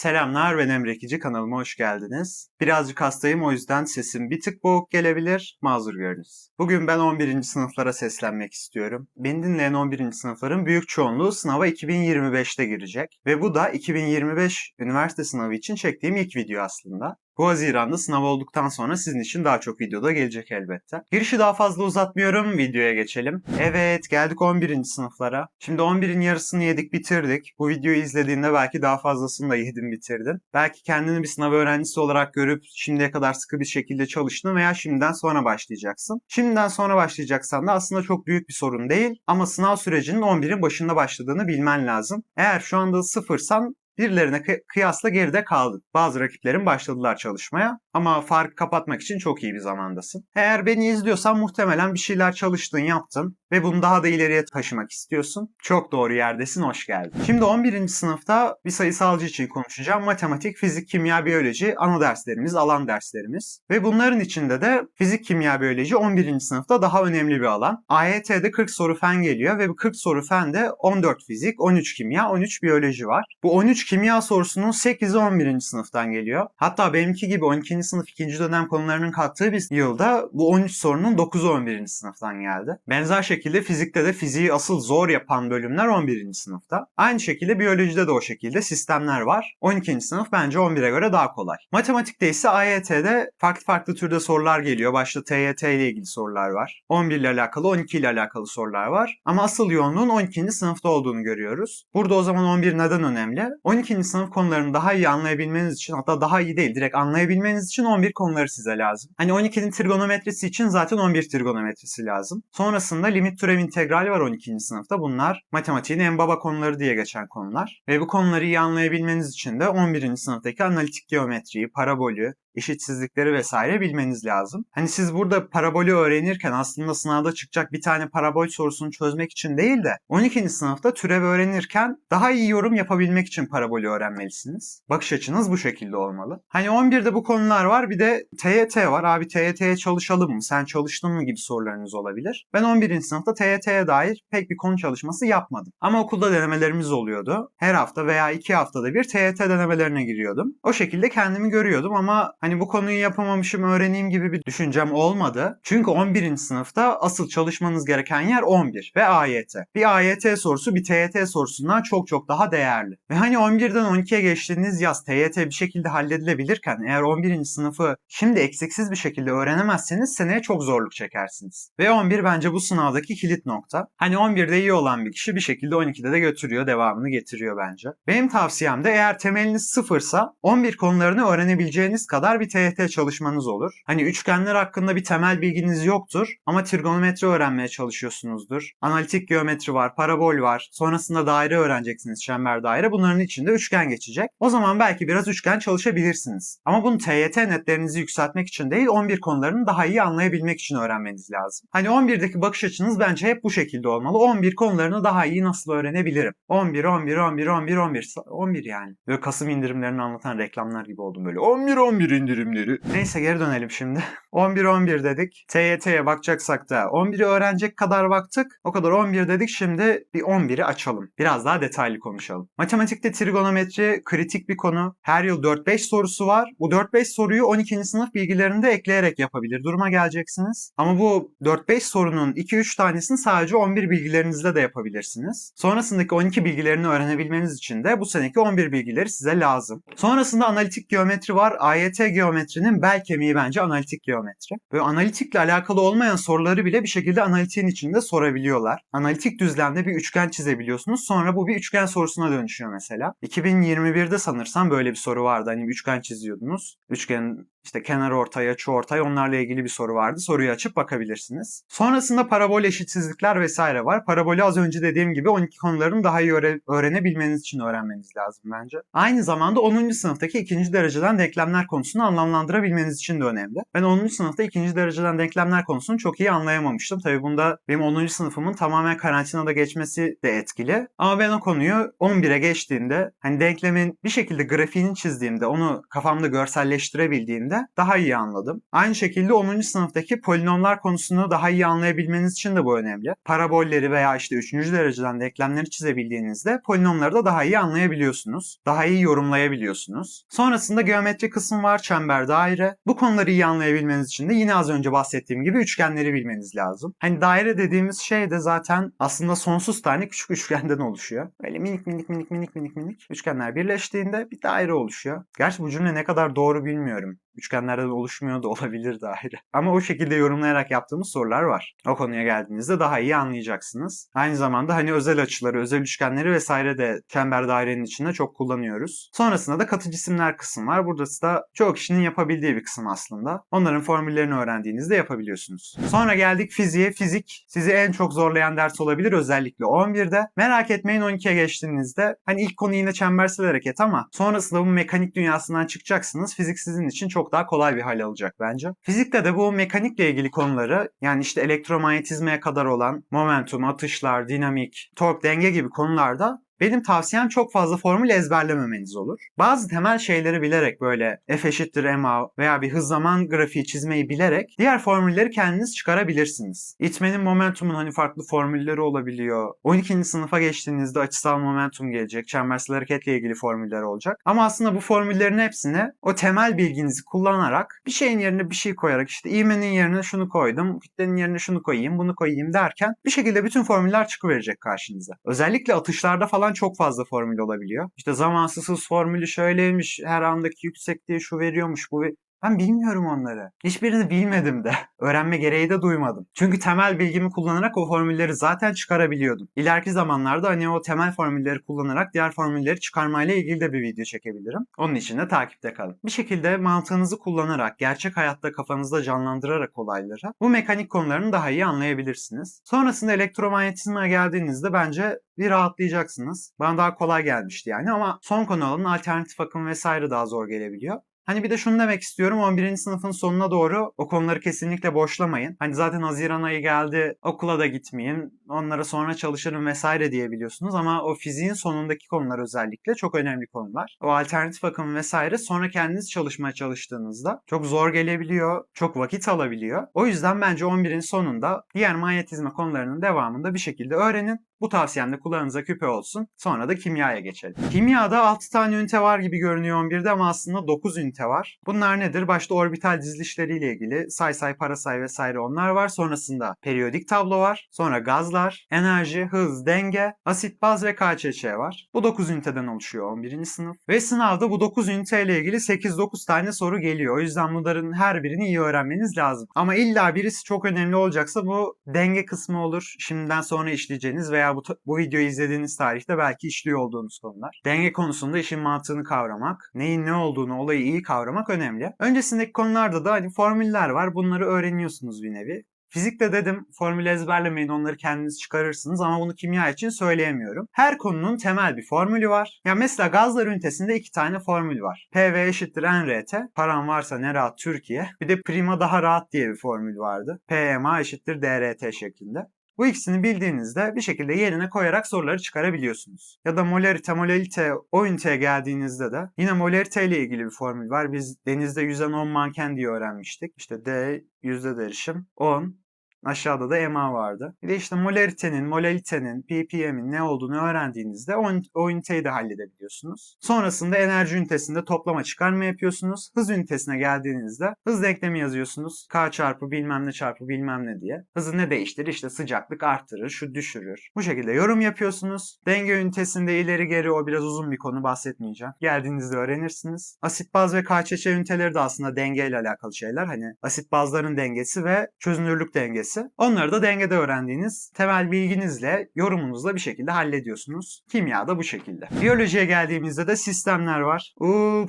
Selamlar ben Emre Ekici kanalıma hoş geldiniz. Birazcık hastayım o yüzden sesim bir tık boğuk gelebilir, mazur görünüz. Bugün ben 11. sınıflara seslenmek istiyorum. Beni dinleyen 11. sınıfların büyük çoğunluğu sınava 2025'te girecek. Ve bu da 2025 üniversite sınavı için çektiğim ilk video aslında. Bu Haziran'da sınav olduktan sonra sizin için daha çok videoda gelecek elbette. Girişi daha fazla uzatmıyorum, videoya geçelim. Evet, geldik 11. sınıflara. Şimdi 11'in yarısını yedik, bitirdik. Bu videoyu izlediğinde belki daha fazlasını da yedin, bitirdin. Belki kendini bir sınav öğrencisi olarak görüp şimdiye kadar sıkı bir şekilde çalıştın veya şimdiden sonra başlayacaksın. Şimdiden sonra başlayacaksan da aslında çok büyük bir sorun değil ama sınav sürecinin 11'in başında başladığını bilmen lazım. Eğer şu anda sıfırsan birilerine kıyasla geride kaldın. Bazı rakiplerin başladılar çalışmaya ama fark kapatmak için çok iyi bir zamandasın. Eğer beni izliyorsan muhtemelen bir şeyler çalıştın, yaptın ve bunu daha da ileriye taşımak istiyorsun. Çok doğru yerdesin, hoş geldin. Şimdi 11. sınıfta bir sayısalcı için konuşacağım. Matematik, fizik, kimya, biyoloji ana derslerimiz, alan derslerimiz. Ve bunların içinde de fizik, kimya, biyoloji 11. sınıfta daha önemli bir alan. AYT'de 40 soru fen geliyor ve bu 40 soru fende 14 fizik, 13 kimya, 13 biyoloji var. Bu 13 kimya sorusunun 8'i 11. sınıftan geliyor. Hatta benimki gibi 12. sınıf 2. dönem konularının kalktığı bir yılda bu 13 sorunun 9'u 11. sınıftan geldi. Benzer şekilde fizikte de fiziği asıl zor yapan bölümler 11. sınıfta. Aynı şekilde biyolojide de o şekilde sistemler var. 12. sınıf bence 11'e göre daha kolay. Matematikte ise AYT'de farklı farklı türde sorular geliyor. Başta TYT ile ilgili sorular var. 11 ile alakalı, 12 ile alakalı sorular var. Ama asıl yoğunluğun 12. sınıfta olduğunu görüyoruz. Burada o zaman 11 neden önemli? 12. sınıf konularını daha iyi anlayabilmeniz için hatta daha iyi değil direkt anlayabilmeniz için 11 konuları size lazım. Hani 12'nin trigonometrisi için zaten 11 trigonometrisi lazım. Sonrasında limit türev integral var 12. sınıfta. Bunlar matematiğin en baba konuları diye geçen konular. Ve bu konuları iyi anlayabilmeniz için de 11. sınıftaki analitik geometriyi, parabolü, eşitsizlikleri vesaire bilmeniz lazım. Hani siz burada parabolü öğrenirken aslında sınavda çıkacak bir tane parabol sorusunu çözmek için değil de 12. sınıfta türev öğrenirken daha iyi yorum yapabilmek için parabolü öğrenmelisiniz. Bakış açınız bu şekilde olmalı. Hani 11'de bu konular var bir de TYT var. Abi TYT'ye çalışalım mı? Sen çalıştın mı gibi sorularınız olabilir. Ben 11. sınıfta TYT'ye dair pek bir konu çalışması yapmadım. Ama okulda denemelerimiz oluyordu. Her hafta veya iki haftada bir TYT denemelerine giriyordum. O şekilde kendimi görüyordum ama hani bu konuyu yapamamışım öğreneyim gibi bir düşüncem olmadı. Çünkü 11. sınıfta asıl çalışmanız gereken yer 11 ve AYT. Bir AYT sorusu bir TYT sorusundan çok çok daha değerli. Ve hani 11'den 12'ye geçtiğiniz yaz TYT bir şekilde halledilebilirken eğer 11. sınıfı şimdi eksiksiz bir şekilde öğrenemezseniz seneye çok zorluk çekersiniz. Ve 11 bence bu sınavdaki kilit nokta. Hani 11'de iyi olan bir kişi bir şekilde 12'de de götürüyor, devamını getiriyor bence. Benim tavsiyem de eğer temeliniz sıfırsa 11 konularını öğrenebileceğiniz kadar kadar bir TYT çalışmanız olur. Hani üçgenler hakkında bir temel bilginiz yoktur ama trigonometri öğrenmeye çalışıyorsunuzdur. Analitik geometri var, parabol var. Sonrasında daire öğreneceksiniz, çember daire. Bunların içinde üçgen geçecek. O zaman belki biraz üçgen çalışabilirsiniz. Ama bunu TYT netlerinizi yükseltmek için değil, 11 konularını daha iyi anlayabilmek için öğrenmeniz lazım. Hani 11'deki bakış açınız bence hep bu şekilde olmalı. 11 konularını daha iyi nasıl öğrenebilirim? 11, 11, 11, 11, 11. 11 yani. Böyle Kasım indirimlerini anlatan reklamlar gibi oldum böyle. 11, 11 indirimleri. Neyse geri dönelim şimdi. 11-11 dedik. TYT'ye bakacaksak da 11'i öğrenecek kadar baktık. O kadar 11 dedik. Şimdi bir 11'i açalım. Biraz daha detaylı konuşalım. Matematikte trigonometri kritik bir konu. Her yıl 4-5 sorusu var. Bu 4-5 soruyu 12. sınıf bilgilerinde ekleyerek yapabilir. Duruma geleceksiniz. Ama bu 4-5 sorunun 2-3 tanesini sadece 11 bilgilerinizle de yapabilirsiniz. Sonrasındaki 12 bilgilerini öğrenebilmeniz için de bu seneki 11 bilgileri size lazım. Sonrasında analitik geometri var. AYT geometrinin bel kemiği bence analitik geometri. Böyle analitikle alakalı olmayan soruları bile bir şekilde analitiğin içinde sorabiliyorlar. Analitik düzlemde bir üçgen çizebiliyorsunuz. Sonra bu bir üçgen sorusuna dönüşüyor mesela. 2021'de sanırsam böyle bir soru vardı. Hani bir üçgen çiziyordunuz. Üçgen işte kenar ortay, açı ortay onlarla ilgili bir soru vardı. Soruyu açıp bakabilirsiniz. Sonrasında parabol eşitsizlikler vesaire var. Parabolü az önce dediğim gibi 12 konuların daha iyi öğre- öğrenebilmeniz için öğrenmeniz lazım bence. Aynı zamanda 10. sınıftaki ikinci dereceden denklemler konusunu anlamlandırabilmeniz için de önemli. Ben 10. sınıfta ikinci dereceden denklemler konusunu çok iyi anlayamamıştım. Tabii bunda benim 10. sınıfımın tamamen karantinada geçmesi de etkili. Ama ben o konuyu 11'e geçtiğimde hani denklemin bir şekilde grafiğini çizdiğimde onu kafamda görselleştirebildiğimde geldiğimde daha iyi anladım. Aynı şekilde 10. sınıftaki polinomlar konusunu daha iyi anlayabilmeniz için de bu önemli. Parabolleri veya işte 3. dereceden denklemleri çizebildiğinizde polinomları da daha iyi anlayabiliyorsunuz. Daha iyi yorumlayabiliyorsunuz. Sonrasında geometri kısmı var, çember, daire. Bu konuları iyi anlayabilmeniz için de yine az önce bahsettiğim gibi üçgenleri bilmeniz lazım. Hani daire dediğimiz şey de zaten aslında sonsuz tane küçük üçgenden oluşuyor. Böyle minik minik minik minik minik minik üçgenler birleştiğinde bir daire oluşuyor. Gerçi bu cümle ne kadar doğru bilmiyorum. Üçgenlerden oluşmuyor da olabilir daire. Ama o şekilde yorumlayarak yaptığımız sorular var. O konuya geldiğinizde daha iyi anlayacaksınız. Aynı zamanda hani özel açıları, özel üçgenleri vesaire de çember dairenin içinde çok kullanıyoruz. Sonrasında da katı cisimler kısım var. Burası da çoğu kişinin yapabildiği bir kısım aslında. Onların formüllerini öğrendiğinizde yapabiliyorsunuz. Sonra geldik fiziğe. Fizik sizi en çok zorlayan ders olabilir özellikle 11'de. Merak etmeyin 12'ye geçtiğinizde hani ilk konu yine çembersel hareket ama sonrasında bu mekanik dünyasından çıkacaksınız. Fizik sizin için çok daha kolay bir hal alacak bence. Fizikte de bu mekanikle ilgili konuları yani işte elektromanyetizmaya kadar olan momentum, atışlar, dinamik, tork, denge gibi konularda benim tavsiyem çok fazla formül ezberlememeniz olur. Bazı temel şeyleri bilerek böyle F eşittir ma veya bir hız zaman grafiği çizmeyi bilerek diğer formülleri kendiniz çıkarabilirsiniz. İtmenin momentumun hani farklı formülleri olabiliyor. 12. sınıfa geçtiğinizde açısal momentum gelecek. Çembersel hareketle ilgili formüller olacak. Ama aslında bu formüllerin hepsini o temel bilginizi kullanarak bir şeyin yerine bir şey koyarak işte ivmenin yerine şunu koydum, kütlenin yerine şunu koyayım, bunu koyayım derken bir şekilde bütün formüller çıkıverecek karşınıza. Özellikle atışlarda falan çok fazla formül olabiliyor. İşte zamansız hız formülü şöyleymiş, her andaki yüksekliği şu veriyormuş, bu ben bilmiyorum onları. Hiçbirini bilmedim de. Öğrenme gereği de duymadım. Çünkü temel bilgimi kullanarak o formülleri zaten çıkarabiliyordum. İleriki zamanlarda hani o temel formülleri kullanarak diğer formülleri çıkarmayla ilgili de bir video çekebilirim. Onun için de takipte kalın. Bir şekilde mantığınızı kullanarak, gerçek hayatta kafanızda canlandırarak olayları bu mekanik konularını daha iyi anlayabilirsiniz. Sonrasında elektromanyetizmaya geldiğinizde bence bir rahatlayacaksınız. Bana daha kolay gelmişti yani ama son konu alanın alternatif akım vesaire daha zor gelebiliyor. Hani bir de şunu demek istiyorum 11. sınıfın sonuna doğru o konuları kesinlikle boşlamayın. Hani zaten Haziran ayı geldi okula da gitmeyeyim onlara sonra çalışırım vesaire diyebiliyorsunuz ama o fiziğin sonundaki konular özellikle çok önemli konular. O alternatif akım vesaire sonra kendiniz çalışmaya çalıştığınızda çok zor gelebiliyor, çok vakit alabiliyor. O yüzden bence 11'in sonunda diğer manyetizma konularının devamında bir şekilde öğrenin. Bu tavsiyem de kulağınıza küpe olsun. Sonra da kimyaya geçelim. Kimyada 6 tane ünite var gibi görünüyor 11'de ama aslında 9 ünite var. Bunlar nedir? Başta orbital dizilişleriyle ilgili say say parasay vesaire onlar var. Sonrasında periyodik tablo var. Sonra gazlar, enerji, hız, denge, asit, baz ve KÇÇ var. Bu 9 üniteden oluşuyor 11. sınıf. Ve sınavda bu 9 ünite ile ilgili 8-9 tane soru geliyor. O yüzden bunların her birini iyi öğrenmeniz lazım. Ama illa birisi çok önemli olacaksa bu denge kısmı olur. Şimdiden sonra işleyeceğiniz veya bu, bu videoyu izlediğiniz tarihte belki işliyor olduğunuz konular. Denge konusunda işin mantığını kavramak, neyin ne olduğunu, olayı iyi kavramak önemli. Öncesindeki konularda da hani formüller var. Bunları öğreniyorsunuz bir nevi. Fizikte dedim formül ezberlemeyin onları kendiniz çıkarırsınız ama bunu kimya için söyleyemiyorum. Her konunun temel bir formülü var. Ya mesela gazlar ünitesinde iki tane formül var. PV eşittir NRT. Param varsa ne rahat Türkiye. Bir de prima daha rahat diye bir formül vardı. PMA eşittir DRT şeklinde. Bu ikisini bildiğinizde bir şekilde yerine koyarak soruları çıkarabiliyorsunuz. Ya da molarite, molalite o üniteye geldiğinizde de yine molarite ile ilgili bir formül var. Biz denizde yüzen 10 manken diye öğrenmiştik. İşte D yüzde derişim 10 Aşağıda da MA vardı. Bir de işte molaritenin, molalitenin, ppm'in ne olduğunu öğrendiğinizde o, o üniteyi de halledebiliyorsunuz. Sonrasında enerji ünitesinde toplama çıkarma yapıyorsunuz. Hız ünitesine geldiğinizde hız denklemi yazıyorsunuz. K çarpı bilmem ne çarpı bilmem ne diye. Hızı ne değiştirir? İşte sıcaklık arttırır, şu düşürür. Bu şekilde yorum yapıyorsunuz. Denge ünitesinde ileri geri o biraz uzun bir konu bahsetmeyeceğim. Geldiğinizde öğrenirsiniz. Asit baz ve KÇÇ üniteleri de aslında dengeyle alakalı şeyler. Hani asit bazların dengesi ve çözünürlük dengesi dengesi. Onları da dengede öğrendiğiniz temel bilginizle, yorumunuzla bir şekilde hallediyorsunuz. Kimya da bu şekilde. Biyolojiye geldiğimizde de sistemler var.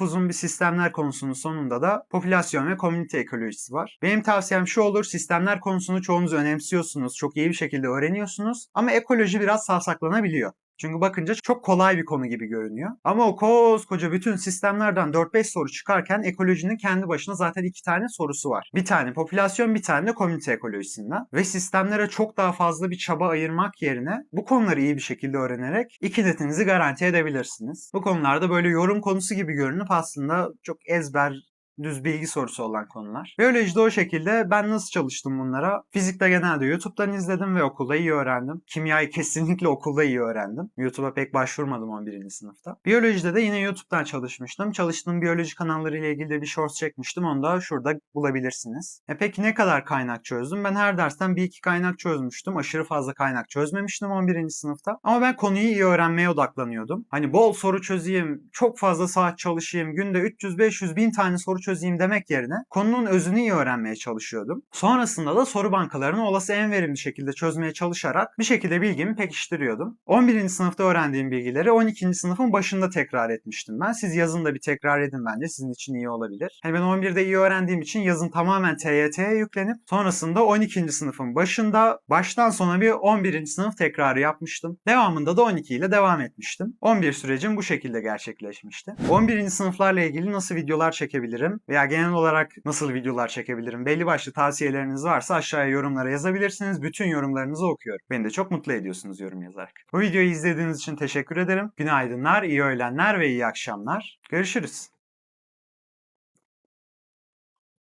Uzun bir sistemler konusunun sonunda da popülasyon ve komünite ekolojisi var. Benim tavsiyem şu olur, sistemler konusunu çoğunuz önemsiyorsunuz, çok iyi bir şekilde öğreniyorsunuz ama ekoloji biraz savsaklanabiliyor. Çünkü bakınca çok kolay bir konu gibi görünüyor. Ama o koskoca bütün sistemlerden 4-5 soru çıkarken ekolojinin kendi başına zaten iki tane sorusu var. Bir tane popülasyon, bir tane de komünite ekolojisinden. Ve sistemlere çok daha fazla bir çaba ayırmak yerine bu konuları iyi bir şekilde öğrenerek iki netinizi garanti edebilirsiniz. Bu konularda böyle yorum konusu gibi görünüp aslında çok ezber düz bilgi sorusu olan konular. Biyolojide o şekilde ben nasıl çalıştım bunlara? Fizikte genelde YouTube'dan izledim ve okulda iyi öğrendim. Kimyayı kesinlikle okulda iyi öğrendim. YouTube'a pek başvurmadım 11. sınıfta. Biyolojide de yine YouTube'dan çalışmıştım. Çalıştığım biyoloji kanalları ile ilgili de bir shorts çekmiştim. Onu da şurada bulabilirsiniz. E peki ne kadar kaynak çözdüm? Ben her dersten bir iki kaynak çözmüştüm. Aşırı fazla kaynak çözmemiştim 11. sınıfta. Ama ben konuyu iyi öğrenmeye odaklanıyordum. Hani bol soru çözeyim, çok fazla saat çalışayım, günde 300-500 bin tane soru çözeyim demek yerine konunun özünü iyi öğrenmeye çalışıyordum. Sonrasında da soru bankalarını olası en verimli şekilde çözmeye çalışarak bir şekilde bilgimi pekiştiriyordum. 11. sınıfta öğrendiğim bilgileri 12. sınıfın başında tekrar etmiştim ben. Siz yazın da bir tekrar edin bence. Sizin için iyi olabilir. Hani ben 11'de iyi öğrendiğim için yazın tamamen TYT'ye yüklenip sonrasında 12. sınıfın başında baştan sona bir 11. sınıf tekrarı yapmıştım. Devamında da 12 ile devam etmiştim. 11 sürecim bu şekilde gerçekleşmişti. 11. sınıflarla ilgili nasıl videolar veya genel olarak nasıl videolar çekebilirim? Belli başlı tavsiyeleriniz varsa aşağıya yorumlara yazabilirsiniz. Bütün yorumlarınızı okuyorum. Beni de çok mutlu ediyorsunuz yorum yazarak. Bu videoyu izlediğiniz için teşekkür ederim. Günaydınlar, iyi öğlenler ve iyi akşamlar. Görüşürüz.